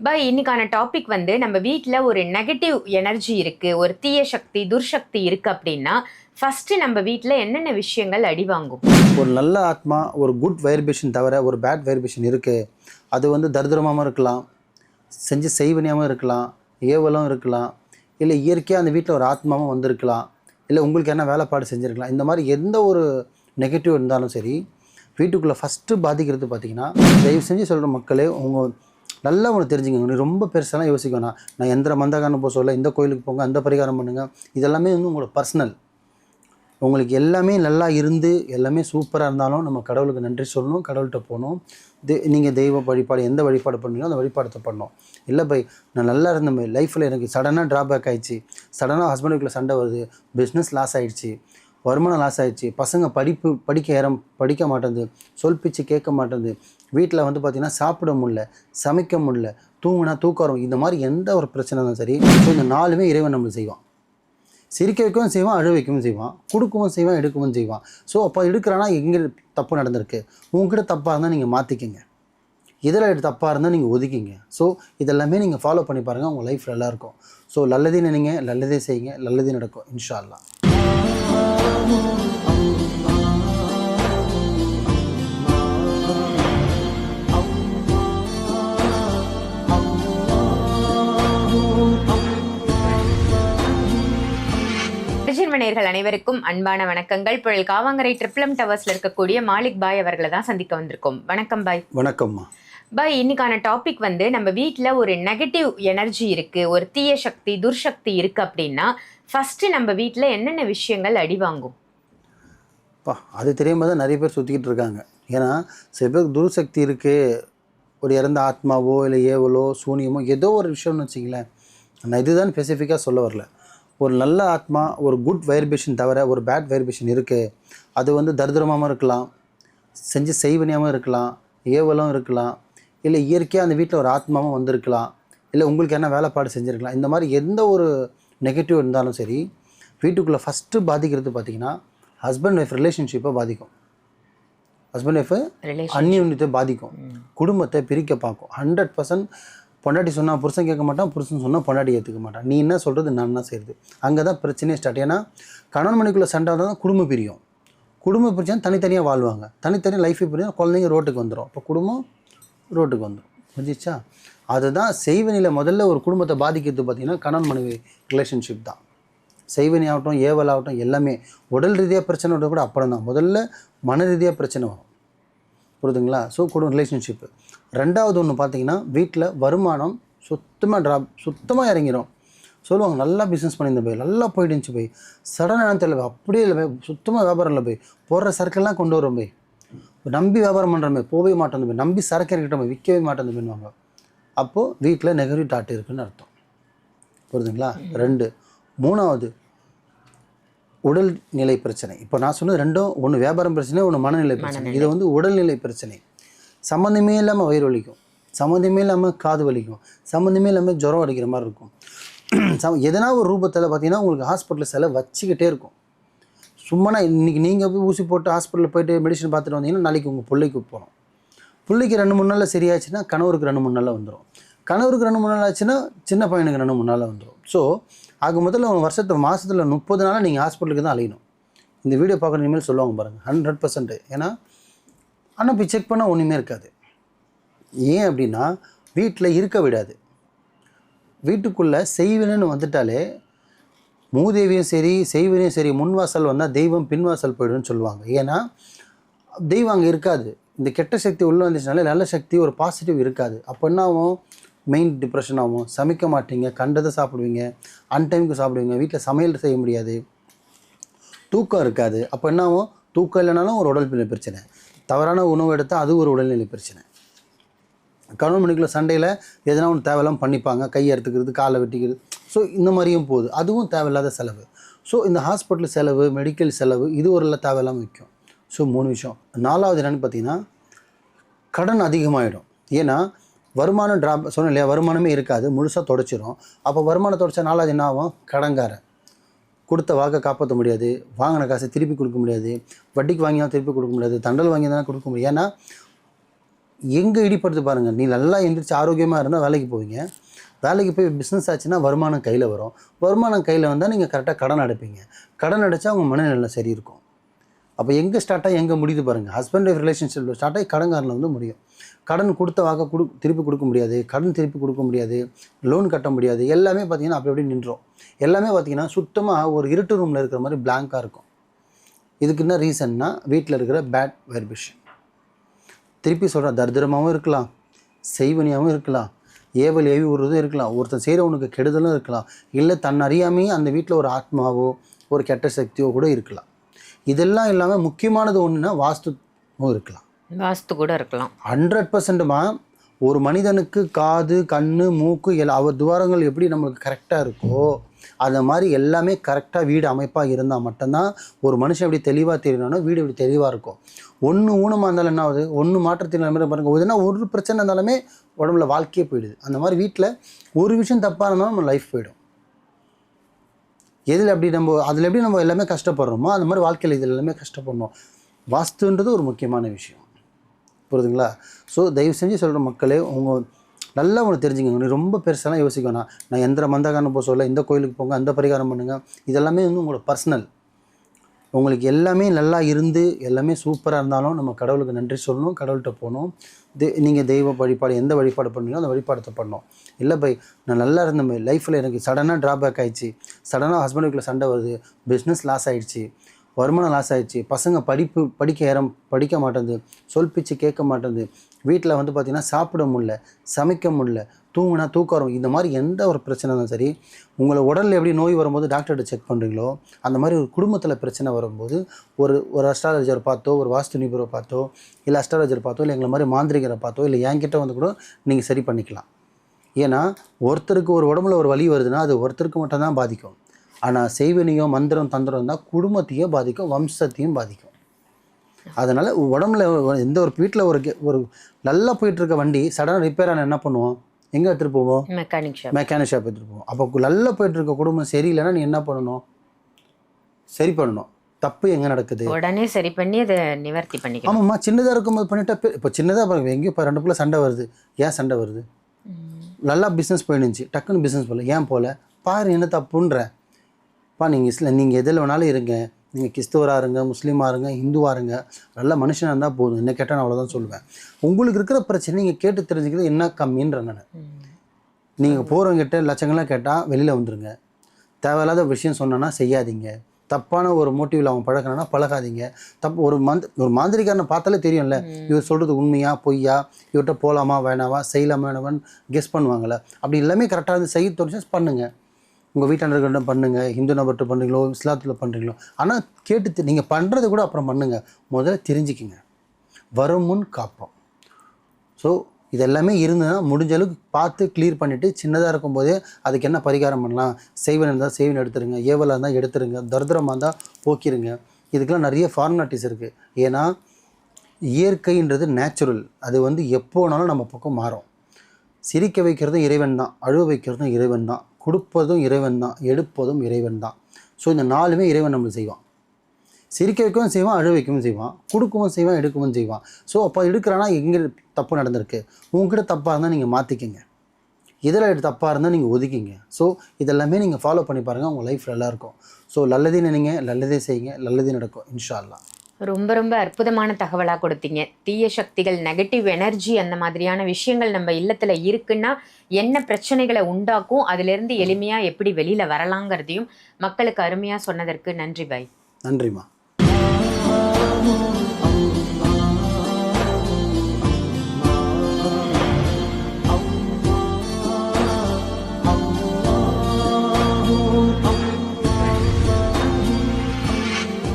By இன்னைக்கான topic வந்து நம்ம வீட்டில் ஒரு நெகட்டிவ் எனர்ஜி இருக்குது ஒரு தீய சக்தி துர்சக்தி இருக்குது அப்படின்னா ஃபஸ்ட்டு நம்ம வீட்டில் என்னென்ன விஷயங்கள் அடி வாங்கும்? ஒரு நல்ல ஆத்மா ஒரு குட் வைப்ரேஷன் தவிர ஒரு பேட் வைப்ரேஷன் இருக்குது அது வந்து தரிதிரமாகவும் இருக்கலாம் செஞ்சு செய்வனியாகவும் இருக்கலாம் ஏவலும் இருக்கலாம் இல்லை இயற்கையாக அந்த வீட்டில் ஒரு ஆத்மாவும் வந்திருக்கலாம் இல்லை உங்களுக்கு என்ன வேலைப்பாடு செஞ்சுருக்கலாம். இந்த மாதிரி எந்த ஒரு நெகட்டிவ் இருந்தாலும் சரி வீட்டுக்குள்ளே ஃபஸ்ட்டு பாதிக்கிறது பார்த்தீங்கன்னா தயவு செஞ்சு சொல்கிற மக்களே உங்கள் நல்லா ஒன்று தெரிஞ்சுக்கோங்க நீ ரொம்ப பெருசெல்லாம் யோசிக்க வேணாம். நான் எந்த மந்தகாரம் போக சொல்ல இந்த கோயிலுக்கு போங்க அந்த பரிகாரம் பண்ணுங்கள் இதெல்லாமே வந்து உங்களோட பர்சனல் உங்களுக்கு எல்லாமே நல்லா இருந்து எல்லாமே சூப்பராக இருந்தாலும் நம்ம கடவுளுக்கு நன்றி சொல்லணும் கடவுள்கிட்ட போகணும். தெ நீங்கள் தெய்வ வழிபாடு எந்த வழிபாடு பண்ணீங்களோ அந்த வழிபாடத்தை பண்ணோம் இல்லை பை நான் நல்லா இருந்த மாதிரி லைஃப்பில் எனக்கு சடனாக ட்ராபேக் ஆகிடுச்சு சடனாக ஹஸ்பண்ட் வீட்டில் சண்டை வருது. பிஸ்னஸ் லாஸ் ஆகிடுச்சு வருமானம் லாஸ் ஆகிடுச்சு பசங்க படிப்பு படிக்க ஏறம் படிக்க மாட்டேங்குது. சொல் பிச்சு கேட்க மாட்டேங்குது. வீட்டில் வந்து பார்த்திங்கன்னா சாப்பிட முடியல சமைக்க முடியல தூங்குனா தூக்கம் வரும். இந்த மாதிரி எந்த ஒரு பிரச்சனை இருந்தாலும் சரி ஸோ இந்த நாலுமே இறைவன் நம்மளுக்கு செய்வான். சிரிக்க வைக்கவும் செய்வான் அழு வைக்கவும் செய்வான். கொடுக்கவும் செய்வான் எடுக்கவும் செய்வான். ஸோ அப்போ எடுக்கிறான்னா எங்கே தப்பு நடந்திருக்கு? உங்ககிட்ட தப்பாக இருந்தால் நீங்கள் மாற்றிக்கங்க இதில் தப்பாக இருந்தால் நீங்கள் ஒதுக்கிங்க. ஸோ இதெல்லாமே நீங்கள் ஃபாலோ பண்ணி பாருங்கள் உங்கள் லைஃப் நல்லாயிருக்கும் ஸோ நல்லதே நினைங்க நல்லதே செய்யுங்க நல்லதே நடக்கும் இன்ஷா அல்லாஹ் மணியர்கள் அனைவருக்கும் அன்பான வணக்கங்கள். புயல் காவாங்கரை ட்ரிப்ளம் டவர்ஸ்ல இருக்கக்கூடிய மாலிக் பாய் அவர்களை தான் சந்திக்க வந்திருக்கோம். வணக்கம் பாய். வணக்கம்மா. பாய் இன்னைக்கான டாபிக் வந்து நம்ம வீட்டில் ஒரு நெகட்டிவ் எனர்ஜி இருக்கு ஒரு தீய சக்தி துர்சக்தி இருக்கு அப்படின்னா ஃபர்ஸ்ட் நம்ம வீட்டில் என்னென்ன விஷயங்கள் அடி வாங்கும்? பா அது தெரியாம தான் நிறைய பேர் சுற்றிக்கிட்டு இருக்காங்க. ஏன்னா சில பேருக்கு துருசக்தி இருக்குது ஒரு இறந்த ஆத்மாவோ இல்லை ஏவலோ சூனியமோ ஏதோ ஒரு விஷயம்னு வச்சிங்களேன் நான் இதுதான் ஸ்பெசிஃபிக்காக சொல்ல வரல. ஒரு நல்ல ஆத்மா ஒரு குட் வைப்ரேஷன் தவிர ஒரு பேட் வைப்ரேஷன் இருக்குது அது வந்து தரித்திரமாகவும் இருக்கலாம் செஞ்சு செய்வனியாகவும் இருக்கலாம் ஏவலும் இருக்கலாம் இல்லை இயற்கையாக அந்த வீட்டில் ஒரு ஆத்மாவும் வந்திருக்கலாம் இல்லை உங்களுக்கு என்ன வேலைப்பாடு செஞ்சுருக்கலாம். இந்த மாதிரி எந்த ஒரு நெகட்டிவ் இருந்தாலும் சரி வீட்டுக்குள்ளே ஃபஸ்ட்டு பாதிக்கிறது பார்த்தீங்கன்னா ஹஸ்பண்ட் ஒய்ஃப் ரிலேஷன்ஷிப்பை பாதிக்கும். ஹஸ்பண்ட் ஒய்ஃபு அந்நியுன்யத்தை பாதிக்கும். குடும்பத்தை பிரிக்க பார்க்கும். ஹண்ட்ரட் பர்சன்ட் பொண்டாட்டி சொன்னால் புருஷன் கேட்க மாட்டான் புருஷன் சொன்னால் பொண்டாட்டி ஏற்றுக்க மாட்டான். நீ என்ன சொல்கிறது நான் என்ன செய்கிறது அங்கே தான் பிரச்சனையே ஸ்டார்ட் ஏன்னா கணவன் மணிக்குள்ளே சண்டை தான் குடும்பம் பிரியும். குடும்ப பிரிச்சா தனித்தனியாக வாழ்வாங்க. தனித்தனியாக லைஃபை பிரியும் குழந்தைங்க ரோட்டுக்கு வந்துடும் அப்போ குடும்பம் ரோட்டுக்கு வந்துடும் புரிஞ்சிச்சா? அதுதான் செய்வனியில் முதல்ல ஒரு குடும்பத்தை பாதிக்கிறது பார்த்திங்கன்னா கணவன் மனைவி ரிலேஷன்ஷிப் தான். செய்வனி ஆகட்டும் ஏவல் ஆகட்டும் எல்லாமே உடல் ரீதியாக பிரச்சனை கூட அப்புறம் தான் முதல்ல மன ரீதியாக பிரச்சனை வரும். புரியுதுங்களா? ஸோ குடும்ப ரிலேஷன்ஷிப்பு ரெண்டாவது ஒன்று பார்த்தீங்கன்னா வீட்டில் வருமானம் சுத்தமாக ட்ராப் சுத்தமாக இறங்கிடும் சொல்லுவாங்க நல்லா பிஸ்னஸ் பண்ணியிருந்த போய் நல்லா போயிட்டு இருந்துச்சு போய் சடனாக தெரியல போய் அப்படியே இல்லை போய் சுத்தமாக வியாபாரம் இல்லை போய். போடுற சரக்கெல்லாம் கொண்டு வரோம் போய். நம்பி வியாபாரம் பண்ணுற போய் போகவே மாட்டேன் போய். நம்பி சரக்கு இருக்கிட்ட போய் விற்கவே மாட்டேன் போயிடுவாங்க அப்போது வீட்டில் நெகட்டிவ் டாட் இருக்குன்னு அர்த்தம். புரியுதுங்களா ரெண்டு. மூணாவது உடல் நிலை பிரச்சனை. இப்போ நான் சொன்னது ரெண்டும் ஒன்று வியாபாரம் பிரச்சனை ஒன்று மனநிலை பிரச்சனை. இது வந்து உடல்நிலை பிரச்சனை. சம்மந்தமே இல்லாமல் வயிறு வலிக்கும். சம்மந்தமே இல்லாமல் காது வலிக்கும். சம்மந்தமே இல்லாமல் ஜுரம் அடிக்கிற மாதிரி இருக்கும். சம் எதனா ஒரு ரூபத்தில் பார்த்தீங்கன்னா உங்களுக்கு ஹாஸ்பிட்டலில் செலவு வச்சுக்கிட்டே இருக்கும். சும்மா இன்றைக்கி நீங்கள் போய் ஊசி போட்டு ஹாஸ்பிட்டலில் போயிட்டு மெடிசன் பார்த்துட்டு வந்தீங்கன்னா நாளைக்கு உங்கள் பிள்ளைக்கு போகணும் பிள்ளைக்கு ரெண்டு மூணு நாளில் சரியாச்சுன்னா கணவருக்கு ரெண்டு மூணு நாளில் வந்துடும் கணவருக்கு ரெண்டு மூணு நாள் ஆச்சுன்னா சின்ன பையனுக்கு ரெண்டு மூணு நாளில் வந்துடும் ஸோ ஆக முதல்ல ஒரு வருஷத்து மாதத்தில் முப்பது நாளாக நீங்கள் ஹாஸ்பிட்டலுக்கு தான் அலையணும். இந்த வீடியோ பார்க்குற இனிமேல் சொல்லுவாங்க பாருங்கள் ஹண்ட்ரட் பர்சன்ட் ஏன்னா ஆனால் போய் செக் பண்ணால் ஒன்றுமே இருக்காது. ஏன் அப்படின்னா வீட்டில் இருக்க விடாது. வீட்டுக்குள்ளே செய்வினைன்னு வந்துட்டாலே மூதேவியும் சரி செய்வினையும் சரி முன்வாசல் வந்தால் தெய்வம் பின்வாசல் போயிடும்னு சொல்லுவாங்க. ஏன்னா தெய்வம் அங்கே இருக்காது. இந்த கெட்ட சக்தி உள்ளே வந்துச்சுனாலே நல்ல சக்தி ஒரு பாசிட்டிவ் இருக்காது. அப்போ என்ன ஆகும்? மெயின் டிப்ரெஷன் ஆகும். சமைக்க மாட்டீங்க கண்டதை சாப்பிடுவீங்க அன்டைமுக்கு சாப்பிடுவீங்க வீட்டில் சமையல் செய்ய முடியாது. தூக்கம் இருக்காது. அப்போ என்ன ஆகும்? தூக்கம் இல்லைனாலும் ஒரு உடல் பிரச்சனை. தவறான உணவு எடுத்தால் அது ஒரு உடல்நிலை பிரச்சனை. கணவன் மணிக்குள்ள சண்டையில் எதனா ஒன்று தேவையில்லாம பண்ணிப்பாங்க. கை அறுத்துக்கிறது காலை வெட்டிக்கிறது. ஸோ இந்த மாதிரியும் போகுது. அதுவும் தேவையில்லாத செலவு. ஸோ இந்த ஹாஸ்பிட்டல் செலவு மெடிக்கல் செலவு இது ஒரு எல்லாம் தேவையில்லாமல் விற்கும் ஸோ மூணு விஷயம். நாலாவது என்னென்னு பார்த்தீங்கன்னா கடன் அதிகமாகிடும் ஏன்னா வருமானம் ட்ராப் சொன்னேன் இல்லையா? வருமானமே இருக்காது. முழுசாக தொடச்சிரும். அப்போ வருமானம் தொடச்சா நாலாவது என்ன ஆகும்? கடங்காரன் கொடுத்த வாக்கை காப்பாற்ற முடியாது வாங்கின காசை திருப்பி கொடுக்க முடியாது வட்டிக்கு வாங்கினா திருப்பி கொடுக்க முடியாது தண்டல் வாங்கி தான் கொடுக்க முடியாது ஏன்னா எங்கே இடிப்படுது பாருங்கள் நீ நல்லா எந்திரிச்சு ஆரோக்கியமாக இருந்தால் வேலைக்கு போவீங்க. வேலைக்கு போய் பிஸ்னஸ் ஆச்சுன்னா வருமானம் கையில் வரும். வருமானம் கையில் வந்தால் நீங்கள் கரெக்டாக கடன் அடைப்பீங்க. கடன் அடைச்சா உங்கள் மனநிலை சரி இருக்கும். அப்போ எங்கே ஸ்டார்ட்டாக எங்கே முடியுது பாருங்கள் ஹஸ்பண்ட் ஒய்ஃப் ரிலேஷன்ஷிப் ஸ்டார்ட் ஆகி கடன்காரில் வந்து முடியும். கடன் கொடுத்த வாக்க கொடு திருப்பி கொடுக்க முடியாது கடன் திருப்பி கொடுக்க முடியாது லோன் கட்ட முடியாது எல்லாமே பார்த்திங்கன்னா அப்படி அப்படியே நின்றோம் எல்லாமே பார்த்தீங்கன்னா சுத்தமாக ஒரு இருட்டு ரூமில் இருக்கிற மாதிரி பிளாங்காக இருக்கும். இதுக்கு என்ன ரீசன்னா வீட்டில் இருக்கிற பேட் வைப்ரேஷன் திருப்பி சொல்கிறேன் தரித்திரமாகவும் இருக்கலாம் செய்வனியாகவும் இருக்கலாம் ஏவல் ஏவி விடுறதும் இருக்கலாம் ஒருத்தன் செய்கிறவனுக்கு கெடுதலும் இருக்கலாம் இல்லை தன் அறியாமையே அந்த வீட்டில் ஒரு ஆத்மாவோ ஒரு கெட்ட சக்தியோ கூட இருக்கலாம். இதெல்லாம் இல்லாமல் முக்கியமானது ஒன்றுனா வாஸ்துவும் இருக்கலாம். வாஸ்து கூட இருக்கலாம். ஹண்ட்ரட் பர்சன்ட்டுமா ஒரு மனிதனுக்கு காது கண்ணு மூக்கு எல்லா அவர் துவாரங்கள் எப்படி நம்மளுக்கு கரெக்டாக இருக்கோ அந்த மாதிரி எல்லாமே கரெக்டாக வீடு அமைப்பாக இருந்தால் மட்டும்தான் ஒரு மனுஷன் எப்படி தெளிவாக தெரியணும்னா வீடு எப்படி தெளிவாக இருக்கும். ஒன்று ஊனமாக இருந்தாலும் என்ன ஆகுது? ஒன்று மாற்றத்தின் மாதிரி பாருங்கள் எதுனா ஒரு பிரச்சனை இருந்தாலுமே உடம்புல வாழ்க்கையே போயிடுது. அந்த மாதிரி வீட்டில் ஒரு விஷயம் தப்பாக இருந்தாலும் நம்ம லைஃப் போயிடும். எதில் எப்படி நம்ம அதில் எப்படி நம்ம எல்லாமே கஷ்டப்படுறோமோ அந்த மாதிரி வாழ்க்கையில் இதில் எல்லாமே கஷ்டப்படணும். வாஸ்துன்றது ஒரு முக்கியமான விஷயம். புரியுதுங்களா? ஸோ தயவு செஞ்சு சொல்கிற மக்களே உங்கள் நல்லா ஒன்று தெரிஞ்சுக்கங்க. நீ ரொம்ப பெருசாலாம் யோசிக்க வேணாம். நான் எந்த மந்தகாரம் போக சொல்ல இந்த கோயிலுக்கு போங்க அந்த பரிகாரம் பண்ணுங்கள் இதெல்லாமே வந்து உங்களோட பர்சனல் உங்களுக்கு எல்லாமே நல்லா இருந்து எல்லாமே சூப்பராக இருந்தாலும் நம்ம கடவுளுக்கு நன்றி சொல்லணும் கடவுள்கிட்ட போகணும். தெ நீங்கள் தெய்வ வழிபாடு எந்த வழிபாடு பண்ணீங்களோ அந்த வழிபாடத்தை பண்ணணும். இல்லை பை நான் நல்லா இருந்த லைஃப்பில் எனக்கு சடனாக ட்ராபேக் ஆகிடுச்சு சடனாக ஹஸ்பண்டுக்குள்ளே சண்டை வருது. பிஸ்னஸ் லாஸ் ஆகிடுச்சு வருமானம் லாஸ் ஆகிடுச்சு பசங்க படிப்பு படிக்க ஏறம் படிக்க மாட்டேங்குது. சொல் பிச்சு கேட்க மாட்டேங்குது. வீட்டில் வந்து பார்த்திங்கன்னா சாப்பிட முடில சமைக்க முடில தூங்குனா தூக்கம் வரும். இந்த மாதிரி எந்த ஒரு பிரச்சனை இருந்தாலும் சரி உங்களை உடலில் எப்படி நோய் வரும்போது டாக்டர்கிட்ட செக் பண்ணுறீங்களோ அந்த மாதிரி ஒரு குடும்பத்தில் பிரச்சனை வரும்போது ஒரு ஒரு அஸ்ட்ராலஜர் பார்த்தோ ஒரு வாஸ்து நிபுணரை பார்த்தோ இல்லை அஸ்ட்ராலஜர் பார்த்தோ இல்லை எங்களை மாதிரி மாந்திரிகரை பார்த்தோ இல்லை என்கிட்ட வந்து கூட நீங்கள் சரி பண்ணிக்கலாம். ஏன்னா ஒருத்தருக்கு ஒரு உடம்புல ஒரு வலி வருதுன்னா அது ஒருத்தருக்கு மட்டும்தான் பாதிக்கும். ஆனால் செய்வினையோ மந்திரம் தந்திரம் தான் குடும்பத்தையும் பாதிக்கும் வம்சத்தையும் பாதிக்கும். அதனால் உடம்புல எந்த ஒரு வீட்டில் ஒரு ஒரு நல்லா போயிட்டு இருக்க வண்டி சடனாக ரிப்பேர் ஆன என்ன பண்ணுவோம்? எங்கே எடுத்துகிட்டு போவோம்? மெக்கானிக் ஷாப் மெக்கானிக் ஷாப் எடுத்துகிட்டு போவோம். அப்போ நல்லா போயிட்டு இருக்க குடும்பம் சரியில்லைன்னா நீ என்ன பண்ணணும்? சரி பண்ணணும். தப்பு எங்கே நடக்குது? உடனே சரி பண்ணி அதை நிவர்த்தி பண்ணிக்கலாம் ஆமாம்மா சின்னதாக இருக்கும்போது பண்ணிட்டா இப்போ சின்னதாக பாருங்க எங்கேயும் இப்போ ரெண்டு பிள்ளை சண்டை வருது. ஏன் சண்டை வருது? நல்லா பிஸ்னஸ் போயிடுச்சு. டக்குன்னு பிஸ்னஸ் போகல ஏன் போகல பாரு என்ன தப்புன்ற. பா நீங்கள் இஸ்ல நீங்கள் எதில் வேணாலும் இருங்க. நீங்கள் கிறிஸ்துவராக இருங்க முஸ்லீமாக இருங்க ஹிந்துவாக இருங்க. நல்ல மனுஷனாக இருந்தால் போதும். என்ன கேட்டால் நான் அவ்வளோதான் சொல்லுவேன் உங்களுக்கு இருக்கிற பிரச்சனை நீங்கள் கேட்டு தெரிஞ்சுக்கிறது என்ன கம்மின்ற நான். நீங்கள் போகிறவங்கிட்ட லட்சங்கள்லாம் கேட்டால் வெளியில் வந்துருங்க. தேவையில்லாத விஷயம் சொன்னோன்னா செய்யாதீங்க. தப்பான ஒரு மோட்டிவில் அவன் பழகினா பழகாதீங்க. தப்பு ஒரு மந்த் ஒரு மாந்திரிக்காரனை பார்த்தாலே தெரியும்ல. இவர் சொல்கிறது உண்மையா பொய்யா? இவர்கிட்ட போகலாமா வேணாவா? செய்யலாமா வேணாமான்னு கெஸ் பண்ணுவாங்கள்ல அப்படி எல்லாமே கரெக்டாக இருந்து செய்ய தோணுச்சு பண்ணுங்கள் உங்கள் வீட்டாளர்கிட்ட பண்ணுங்கள் ஹிந்து நபர்கிட்ட பண்ணுறீங்களோ இஸ்லாத்தில் பண்ணுறீங்களோ ஆனால் கேட்டு நீங்கள் பண்ணுறது கூட அப்புறம் பண்ணுங்கள் முதல்ல தெரிஞ்சுக்கிங்க. வரும் முன் காப்போம். ஸோ இது எல்லாமே இருந்ததுன்னா முடிஞ்ச அளவுக்கு பார்த்து கிளியர் பண்ணிவிட்டு சின்னதாக இருக்கும்போதே அதுக்கு என்ன பரிகாரம் பண்ணலாம்? செய்வன் இருந்தால் செய்வன் எடுத்துருங்க ஏவலாக இருந்தால் எடுத்துருங்க தரித்திரமாக இருந்தால் போக்கிருங்க. இதுக்கெல்லாம் நிறைய ஃபார்மாலிட்டிஸ் இருக்குது ஏன்னா இயற்கைன்றது நேச்சுரல் அது வந்து எப்போ வேணாலும் நம்ம பக்கம் மாறும். சிரிக்க வைக்கிறதும் இறைவன் தான் அழுவ வைக்கிறதும் இறைவன் தான் கொடுப்பதும் இறைவன் தான் எடுப்பதும் இறைவன் தான் ஸோ இந்த நாலுமே இறைவன் நம்மளுக்கு செய்வான். சிரிக்க வைக்கவும் செய்வான் அழு வைக்கவும் செய்வான் கொடுக்கவும் செய்வான் எடுக்கவும் செய்வான். ஸோ அப்போ எடுக்கிறான்னா எங்கே தப்பு நடந்திருக்கு? உங்ககிட்ட தப்பாக இருந்தால் நீங்கள் மாற்றிக்கிங்க இதில் தப்பாக இருந்தால் நீங்கள் ஒதுக்கிங்க. ஸோ இதெல்லாமே நீங்கள் ஃபாலோ பண்ணி பாருங்கள் உங்கள் லைஃப் நல்லாயிருக்கும் ஸோ நல்லதே நினைங்க நல்லதே செய்யுங்க நல்லதே நடக்கும் இன்ஷா அல்லா ரொம்ப ரொம்ப அற்புதமான தகவலாக கொடுத்தீங்க. தீய சக்திகள் நெகட்டிவ் எனர்ஜி அந்த மாதிரியான விஷயங்கள் நம்ம இல்லத்தில் இருக்குன்னா என்ன பிரச்சனைகளை உண்டாக்கும்? அதுலேருந்து எளிமையாக எப்படி வெளியில் வரலாங்கிறதையும் மக்களுக்கு அருமையாக சொன்னதற்கு நன்றி பாய். நன்றிம்மா.